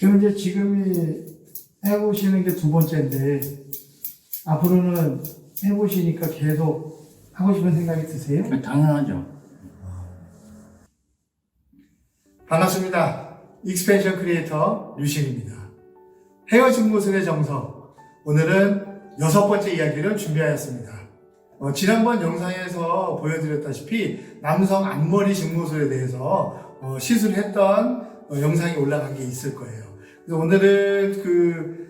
그럼 이제 지금이 해보시는 게 두 번째인데 앞으로는 해보시니까 계속 하고 싶은 생각이 드세요? 당연하죠. 반갑습니다. 익스펜션 크리에이터 류신입니다. 헤어 증모술의 정석. 오늘은 여섯 번째 이야기를 준비하였습니다. 어, 지난번 영상에서 보여드렸다시피 남성 앞머리 증모술에 대해서 어, 시술했던 어, 영상이 올라간 게 있을 거예요. 그래서 오늘은 그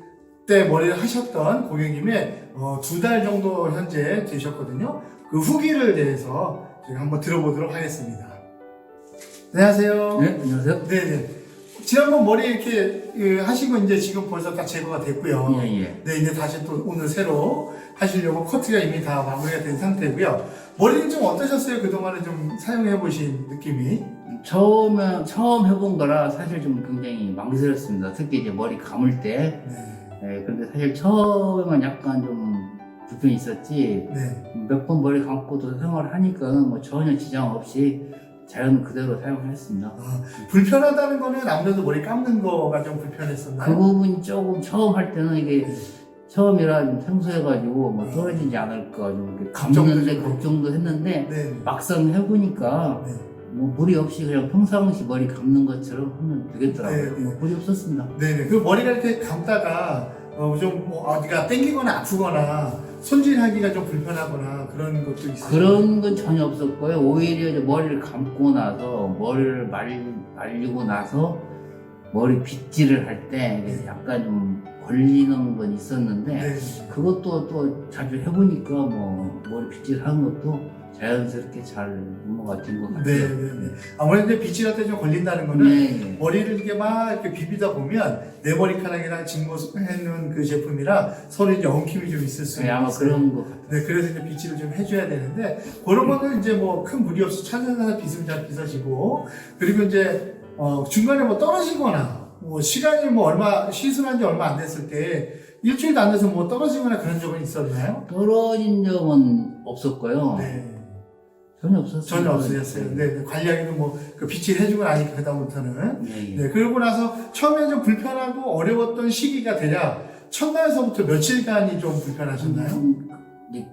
때 머리를 하셨던 고객님의 어, 두달 정도 현재 되셨거든요. 그 후기를 대해서 제가 한번 들어보도록 하겠습니다. 안녕하세요. 네, 안녕하세요. 네 네. 지난번 머리 이렇게 그, 하시고 이제 지금 벌써 다 제거가 됐고요. 예, 예. 네, 이제 다시 또 오늘 새로 하시려고 커트가 이미 다 마무리가 된 상태고요. 머리는 좀 어떠셨어요? 그동안에 좀 사용해 보신 느낌이? 처음에, 처음 해본 거라 사실 좀 굉장히 망설였습니다. 특히 이제 머리 감을 때. 네. 예, 근데 사실 처음에만 약간 좀 불편이 있었지. 네. 몇 번 머리 감고도 생활을 하니까는 뭐 전혀 지장 없이 자연 그대로 사용을 했습니다. 아, 불편하다는 거는 아무래도 머리 감는 거가 좀 불편했었나요? 그 부분이 조금 처음 할 때는 이게 처음이라 좀 생소해가지고 뭐 떨어지지 않을까 좀 이렇게 걱정도 감는데 좀 걱정도 했는데 네. 막상 해보니까 네. 뭐 무리 없이 그냥 평상시 머리 감는 것처럼 하면 되겠더라고요. 네, 네. 뭐 무리 없었습니다. 네네. 그 머리가 이렇게 감다가 어, 좀 뭐 어디가 땡기거나 아프거나 손질하기가 좀 불편하거나 그런 것도 있어요. 그런 건 전혀 없었고요. 오히려 이제 머리를 감고 나서 머리를 말, 말리고 나서 머리 빗질을 할때 네. 약간 좀 걸리는 건 있었는데 네. 그것도 또 자주 해보니까 뭐 머리 빗질 하는 것도 자연스럽게 잘 넘어가 된 것 같아요. 네, 네, 네. 아무래도 빗질할 때좀 걸린다는 거는 네. 머리를 이렇게 막 이렇게 비비다 보면 내 머리카락이랑 직모해놓은 그 제품이랑 서로 이제 엉킴이 좀 있을 수 네, 아마 있어요. 그런 것 같아요. 네, 그래서 이제 빗질을 좀 해줘야 되는데 그런 거는 이제 뭐 큰 무리 없이 찾아서 빗으면 잘 빗어지고 그리고 이제 어, 중간에 뭐 떨어지거나 뭐 시간이 뭐 얼마 시술한 지 얼마 안 됐을 때 일주일도 안 돼서 뭐 떨어지거나 그런 적은 있었나요? 떨어진 적은 없었고요. 네. 전혀 없었어요. 전혀 없으셨어요. 네, 네. 관리하기도 뭐그 빗질 해주고 나니까 그다음부터는 네, 예. 네, 그러고 나서 처음에 좀 불편하고 어려웠던 시기가 대략 첫날서부터 며칠간이 좀 불편하셨나요? 음, 이제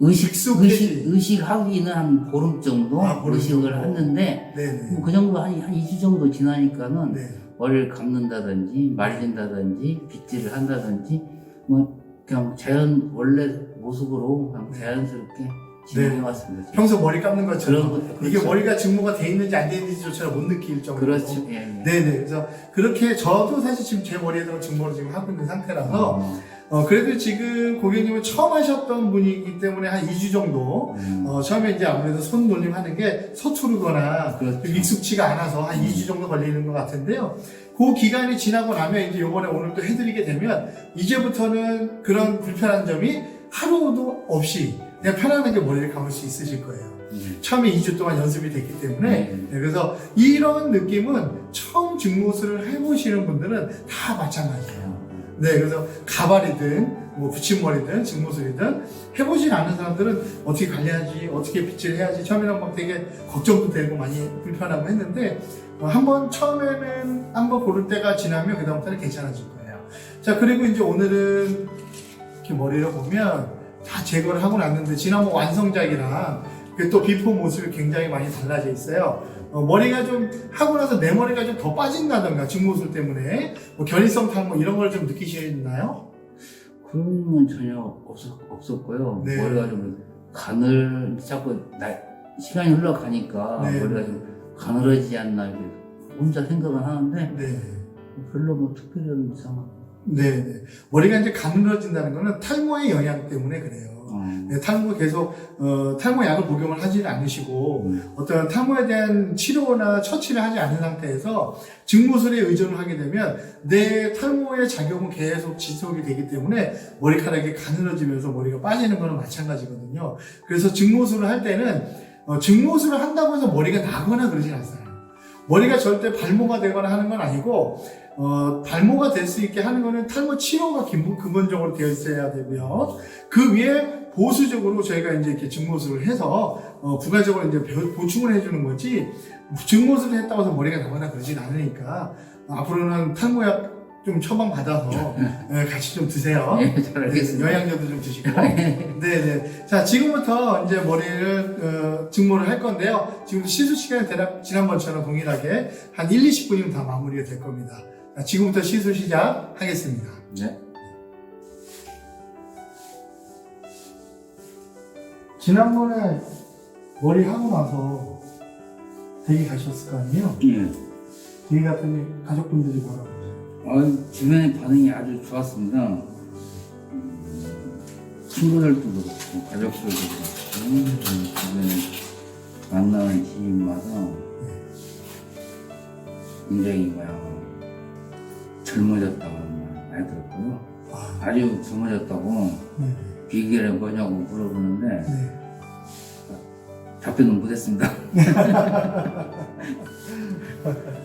의식, 익숙해지. 의식, 의식하기는 한 보름 정도 아, 보름 의식을 정도. 했는데, 네네. 뭐그 정도 한, 한 2주 정도 지나니까는 네. 머리를 감는다든지, 말린다든지, 빗질을 한다든지, 뭐, 그냥 자연, 원래 모습으로 그냥 자연스럽게 진행해 왔습니다. 평소 머리 감는 그런 것처럼 거, 이게 그렇죠. 머리가 증모가 돼 있는지 안 돼 있는지조차 못 느낄 정도로. 그렇죠. 예, 예. 네네. 그래서 그렇게 저도 사실 지금 제 머리에다가 증모를 지금 하고 있는 상태라서 어, 어, 그래도 지금 고객님은 처음 하셨던 분이기 때문에 한 2주 정도 음, 어, 처음에 이제 아무래도 손 놀림하는 게 서투르거나 그렇죠. 좀 익숙치가 않아서 한 2주 정도 걸리는 것 같은데요. 그 기간이 지나고 나면 이제 요번에 오늘 또 해드리게 되면 이제부터는 그런 불편한 점이 하루도 없이 그냥 편안하게 머리를 감을 수 있으실 거예요. 음. 처음에 2주 동안 연습이 됐기 때문에 네. 네, 그래서 이런 느낌은 처음 증모술을 해보시는 분들은 다 마찬가지예요. 네, 그래서 가발이든 뭐 붙임머리든 증모술이든 해보진 않은 사람들은 어떻게 관리하지, 어떻게 빗질 해야지 처음에는 막 되게 걱정도 되고 많이 불편하고 했는데 어, 한번 처음에는 한번 고를 때가 지나면 그 다음부터는 괜찮아질 거예요. 자, 그리고 이제 오늘은 이렇게 머리를 보면 다 제거를 하고 났는데 지난번 완성작이랑 그또 비포 모습이 굉장히 많이 달라져 있어요. 어, 머리가 좀 하고 나서 내 머리가 좀 더 빠진다던가 증모술 때문에 뭐 결의성 탈모 이런 걸 좀 느끼시나요? 그런 건 전혀 없었, 없었고요. 네. 머리가 좀 가늘, 자꾸 날, 시간이 흘러가니까 네. 머리가 좀 가늘어지지 않나 이렇게 혼자 생각은 하는데 네. 별로 뭐 특별한 이상은. 네, 네. 머리가 이제 가늘어진다는 거는 탈모의 영향 때문에 그래요. 어, 네, 탈모 계속 어, 탈모 약을 복용을 하지는 않으시고 음. 어떤 탈모에 대한 치료나 처치를 하지 않은 상태에서 증모술에 의존을 하게 되면 내 탈모의 작용은 계속 지속이 되기 때문에 머리카락이 가늘어지면서 머리가 빠지는 거는 마찬가지거든요. 그래서 증모술을 할 때는 어, 증모술을 한다고 해서 머리가 나거나 그러진 않아요. 머리가 절대 발모가 되거나 하는 건 아니고 어, 발모가 될 수 있게 하는 거는 탈모 치료가 근본적으로 되어 있어야 되고요. 그 위에 보수적으로 저희가 이제 이렇게 증모술을 해서 어, 부가적으로 이제 벼- 보충을 해주는 거지 증모술을 했다고 해서 머리가 나거나 그러진 않으니까 앞으로는 탈모약 좀 처방 받아서 예, 같이 좀 드세요. 예, 잘 알겠습니다. 네, 영양제도 좀 드시고. 네 네. 자, 지금부터 이제 머리를, 어, 증모를 할 건데요. 지금도 시술 시간이 대략 지난번처럼 동일하게 한 1, 20분이면 다 마무리가 될 겁니다. 자, 지금부터 시술 시작하겠습니다. 네. 지난번에 머리 하고 나서 대기 가셨을 거 아니에요? 예. 대기 갔더니 가족분들이 뭐라고 아, 주변의 반응이 아주 좋았습니다. 음, 친구들도 그렇고, 가족들도 그렇고, 음, 주변에 만나는 지인마다 굉장히 뭐야, 젊어졌다고 말 많이 들었고요. 아, 아주 젊어졌다고 네. 비결이 뭐냐고 물어보는데 네. 답변은 못했습니다.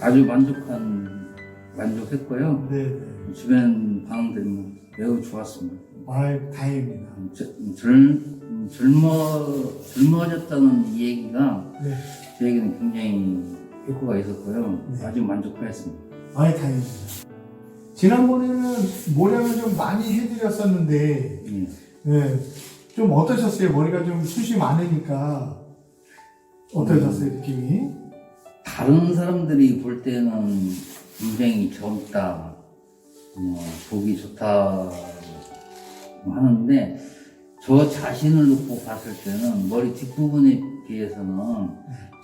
아주 만족한 만족했고요. 네. 네. 주변 반응들이 뭐 매우 좋았습니다. 아, 다행입니다. 저- 젊 젊어 젊어졌다는 이 얘기가 네. 저에게는 굉장히 효과가 있었고요. 네. 아주 만족하였습니다. 아이, 다행입니다. 지난번에는 모량을 좀 많이 해드렸었는데, 예. 네. 좀 어떠셨어요? 머리가 좀 숱이 많으니까. 어떠셨어요, 느낌이? 다른 사람들이 볼 때는 굉장히 젊다, 뭐, 보기 좋다 하는데 저 자신을 놓고 봤을 때는 머리 뒷부분에 비해서는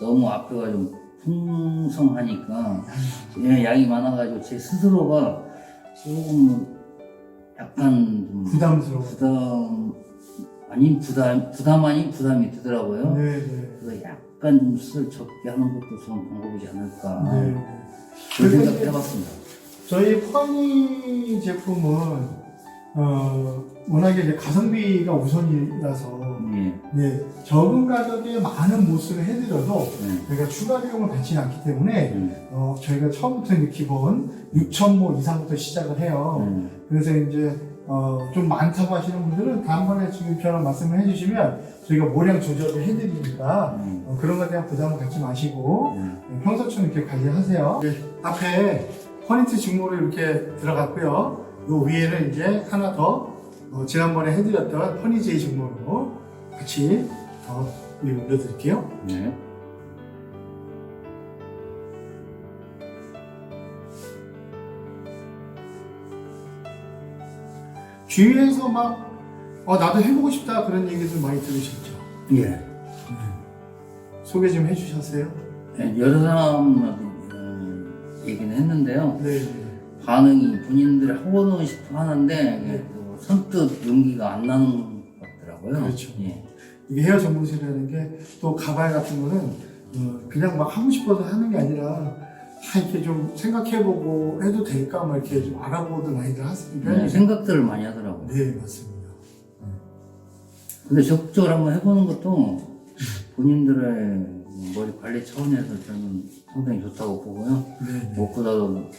너무 앞에가 좀 풍성하니까 예, 양이 많아가지고 제 스스로가 조금 약간 좀 부담스러워. 부담 아닌 부담 부담 아닌 부담이 되더라고요. 네, 네. 그래서 약 간좀 수술 적게 하는 것도 좋은 방법이지 않을까 네. 그런 그래서 생각 이제 해봤습니다. 저희 퍼니 제품은 어, 워낙에 이제 가성비가 우선이라서 예, 네, 적은 가격에 많은 모습을 해드려도 네. 저희가 추가 비용을 받지는 않기 때문에 음, 어, 저희가 처음부터 이제 기본 6,000모 이상부터 시작을 해요. 음, 그래서 이제 어, 좀 많다고 하시는 분들은 다음번에 지금 저랑 말씀을 해주시면 저희가 모량 조절을 해드리니까 음, 어, 그런 것에 대한 부담을 갖지 마시고 음. 네, 평소처럼 이렇게 관리하세요. 네, 앞에 퍼니트 직모로 이렇게 들어갔고요. 요 위에는 이제 하나 더 어, 지난번에 해드렸던 퍼니제이 직모로 같이 더 위에 올려드릴게요. 네. 주위에서 막 어, 나도 해보고 싶다 그런 얘기들 많이 들으셨죠? 예. 소개 좀 해주셨어요? 네, 여러 사람하고 음, 얘기는 했는데요. 네. 반응이 본인들이 하고는 싶어 하는데 이게 네. 또 선뜻 용기가 안 나는 것 같더라고요. 그렇죠. 예. 이게 헤어 전문실이라는 게 또 가발 같은 거는 어, 그냥 막 하고 싶어서 하는 게 아니라 다 이렇게 좀 생각해보고 해도 될까 막 이렇게 좀 알아보고도 많이들 하시는 네, 편이에요. 생각들을 많이 하더라고요. 네, 맞습니다. 근데 적극적으로 한번 해보는 것도 본인들의 머리 관리 차원에서 저는 상당히 좋다고 보고요. 네, 네. 무엇보다도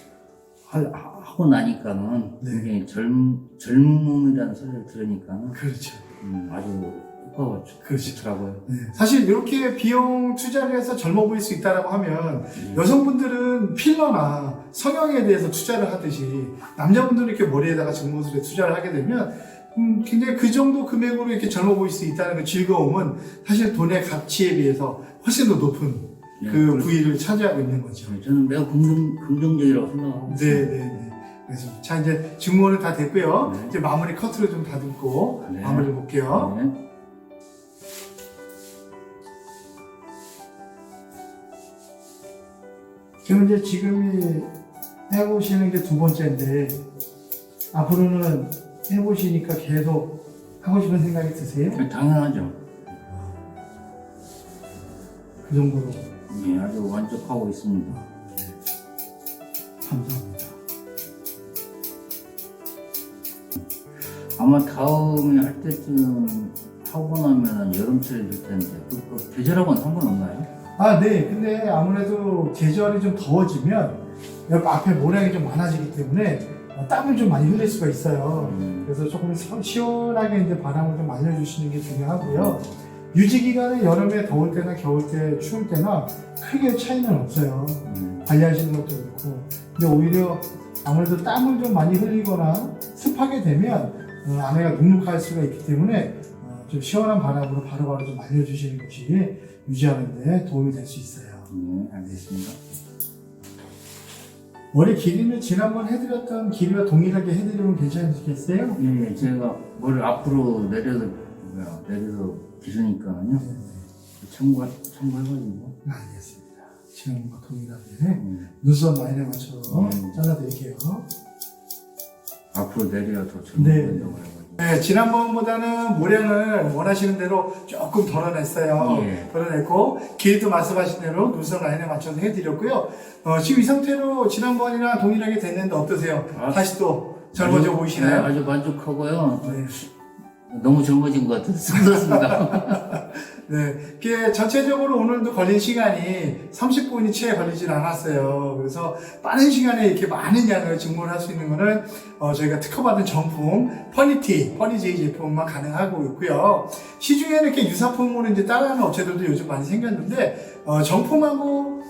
하- 하고 나니까는 네. 굉장히 젊, 젊음이라는 소리를 들으니까는 그렇죠. 음, 아주 그렇죠. 좋더라고요. 네. 사실 이렇게 비용 투자를 해서 젊어 보일 수 있다라고 하면 음. 여성분들은 필러나 성형에 대해서 투자를 하듯이 남자분들은 이렇게 머리에다가 증모술에 투자를 하게 되면 음, 굉장히 그 정도 금액으로 이렇게 젊어 보일 수 있다는 그 즐거움은 사실 돈의 가치에 비해서 훨씬 더 높은 예, 그 그렇- 부위를 차지하고 있는 거죠. 저는 매우 긍정, 긍정적이라고 생각하고 네, 네, 네. 그래서 자 이제 증모는 다 됐고요. 네. 이제 마무리 커트를 좀 다듬고 네. 마무리 볼게요. 네. 지금 이제 지금이 해보시는 게 두 번째인데 앞으로는 해보시니까 계속 하고 싶은 생각이 드세요? 네, 당연하죠. 그 정도로 예, 아주 만족하고 있습니다. 감사합니다. 아마 다음에 할 때쯤 하고 나면 여름철이 될 텐데 그, 그 계절하고는 상관없나요? 아, 네. 근데 아무래도 계절이 좀 더워지면 여기 앞에 모량이 좀 많아지기 때문에 어, 땀을 좀 많이 흘릴 수가 있어요. 음, 그래서 조금 시- 시원하게 이제 바람을 좀 말려주시는 게 중요하고요. 유지 기간은 여름에 더울 때나 겨울 때 추울 때나 크게 차이는 없어요. 음, 관리하시는 것도 그렇고. 근데 오히려 아무래도 땀을 좀 많이 흘리거나 습하게 되면 어, 안에가 눅눅할 수가 있기 때문에 어, 좀 시원한 바람으로 바로바로 좀 말려주시는 것이 유지하는 데 도움이 될 수 있어요. 네, 알겠습니다. 머리 길이는 지난번 해드렸던 길이와 동일하게 해드리면 괜찮으시겠어요? 예, 제가 머리 앞으로 내려서 뭐야, 내려서 기르니까요. 네, 참고 참고해가지고. 네. 알겠습니다. 지난번과 동일하게 음, 눈썹 라인에 맞춰서 음. 잘라드릴게요. 앞으로 내려야 더 네. 젊어진다고 해가지고. 네, 지난번보다는 모량을 원하시는 대로 조금 덜어냈어요. 예. 덜어냈고, 길이도 말씀하신 대로 눈썹 라인에 맞춰서 해드렸고요. 어, 지금 이 상태로 지난번이랑 동일하게 됐는데 어떠세요? 아, 다시 또 젊어져 아주- 보이시나요? 네, 아주 만족하고요. 네. 너무 젊어진 것 같아서 습습니다. 네. 이게 전체적으로 오늘도 걸린 시간이 30분이 채 걸리진 않았어요. 그래서 빠른 시간에 이렇게 많은 양을 증문을 할수 있는 거는 어, 저희가 특허받은 정품 퍼니티, 퍼니제이 제품만 가능하고 있고요. 시중에는 이렇게 유사품으로 이제 따라하는 업체들도 요즘 많이 생겼는데 어, 정품하고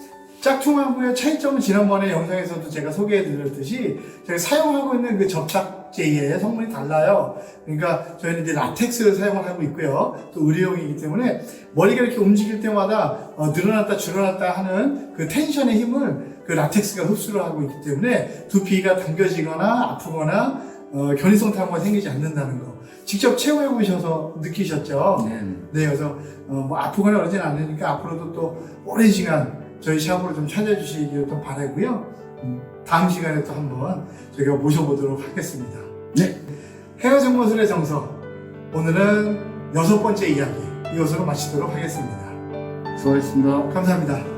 짝퉁하고의 차이점은 지난번에 영상에서도 제가 소개해 드렸듯이 저희가 사용하고 있는 그 접착제의 성분이 달라요. 그러니까 저희는 이제 라텍스를 사용을 하고 있고요. 또 의료용이기 때문에 머리가 이렇게 움직일 때마다 어, 늘어났다 줄어났다 하는 그 텐션의 힘을 그 라텍스가 흡수를 하고 있기 때문에 두피가 당겨지거나 아프거나 어, 견인성 탈모가 생기지 않는다는 거. 직접 체험해 보셔서 느끼셨죠? 네. 네, 그래서 어, 뭐 아프거나 그러진 않으니까 앞으로도 또 오랜 시간 저희 샵으로 좀 찾아주시기를 또 바라고요. 음, 다음 시간에 또 한번 저희가 모셔보도록 하겠습니다. 네. 헤어 정모술의 정석 오늘은 여섯 번째 이야기 이것으로 마치도록 하겠습니다. 수고하셨습니다. 감사합니다.